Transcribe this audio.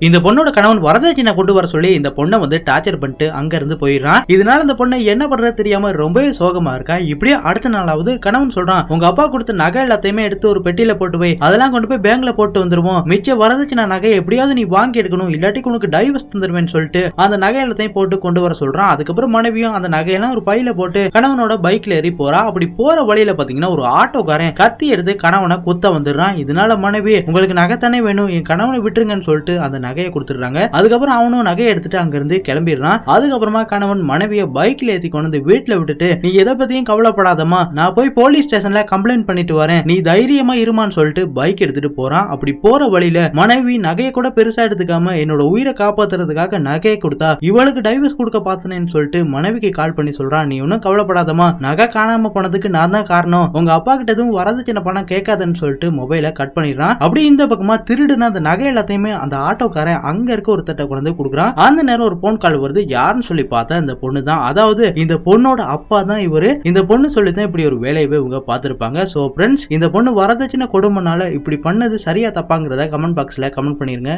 இந்த பொண்ணோட கணவன் வரதட்சணை கொண்டு வர சொல்லி இந்த பொண்ணை வந்து டார்ச்சர் பண்ணிட்டு அங்க இருந்து போயிடுறான். இதனால இந்த பொண்ணை என்ன பண்றது தெரியாம ரொம்பவே சோகமா இருக்கா? இப்படியே அடுத்த நாளாவது கணவன் சொல்றான் உங்க அப்பா கொடுத்த நகை எல்லாத்தையுமே எடுத்து ஒரு பெட்டியில போட்டு போய் அதெல்லாம் கொண்டு போய் பேங்க்ல போட்டு வந்துருவோம். மிச்ச வரதட்சணை நகை எப்படியாவது நீ வாங்கி எடுக்கணும். இல்லாட்டி உனக்கு டைவர்ஸ் தந்துருவேன்னு சொல்லிட்டு அந்த நகை எல்லாத்தையும் போட்டு கொண்டு வர சொல்றான். அதுக்கப்புறம் மனைவியும் அந்த நகையெல்லாம் ஒரு பையில போட்டு கணவனோட பைக்ல ஏறி போறா. அப்படி போற வழியில பாத்தீங்கன்னா ஒரு ஆட்டோக்காரன் கத்தி எடுத்து கணவனை குத்த வந்துடுறான். இதனால மனைவி உங்களுக்கு நகை தானே வேணும்? என் கணவனை விட்டுருங்கன்னு சொல்லிட்டு அந்த நகையை கொடுத்துடுறாங்க. அதுக்கப்புறம் அவனும் நகையை எடுத்துட்டு அங்கிருந்து கிளம்பிடுறான். அதுக்கப்புறமா கணவன் மனைவியை பைக்ல ஏத்தி கொண்டு வந்து வீட்டுல விட்டுட்டு நீ எதை பத்தியும் கவலைப்படாதமா நான் போய் போலீஸ் ஸ்டேஷன்ல கம்ப்ளைண்ட் பண்ணிட்டு வரேன். நீ தைரியமா இருமான்னு சொல்லிட்டு பைக் எடுத்துட்டு போறான். அப்படி போற வழியில மனைவி நகையை கூட பெருசா எடுத்துக்காம என்னோட உயிரை காப்பாத்துறதுக்காக நகையை கொடுத்தா இவளுக்கு டைவர்ஸ் கொடுக்க பார்த்தனேன்னு சொல்லிட்டு மனைவிக்கு கால் பண்ணி சொல்றான். நீ ஒன்னும் கவலைப்படாதமா நகை காணாம போனதுக்கு நான் தான் காரணம். உங்க அப்பா கிட்ட எதுவும் வரதட்சணை பணம் கேட்காதன்னு சொல்லிட்டு மொபைலை கட் பண்ணிடுறான். அப்படி இந்த பக்கமா திருடுன அந்த நகை எல்லாத்தையுமே அந்த ஆட்டோ ஆட்டோக்காரன் அங்க இருக்க ஒரு தட்டை கொண்டு வந்து கொடுக்குறான். அந்த நேரம் ஒரு போன் கால் வருது. யாருன்னு சொல்லி பார்த்தா இந்த பொண்ணு தான் அதாவது இந்த பொண்ணோட அப்பா தான் இவரு. இந்த பொண்ணு சொல்லி தான் இப்படி ஒரு வேலையவே இவங்க பார்த்துருப்பாங்க. சோ ஃப்ரெண்ட்ஸ் இந்த பொண்ணு வரதட்சணை கொடுமைனால இப்படி பண்ணது சரியா தப்பாங்கிறத கமெண்ட் பாக்ஸ்ல கமெண்ட் பண்ணிருங்க.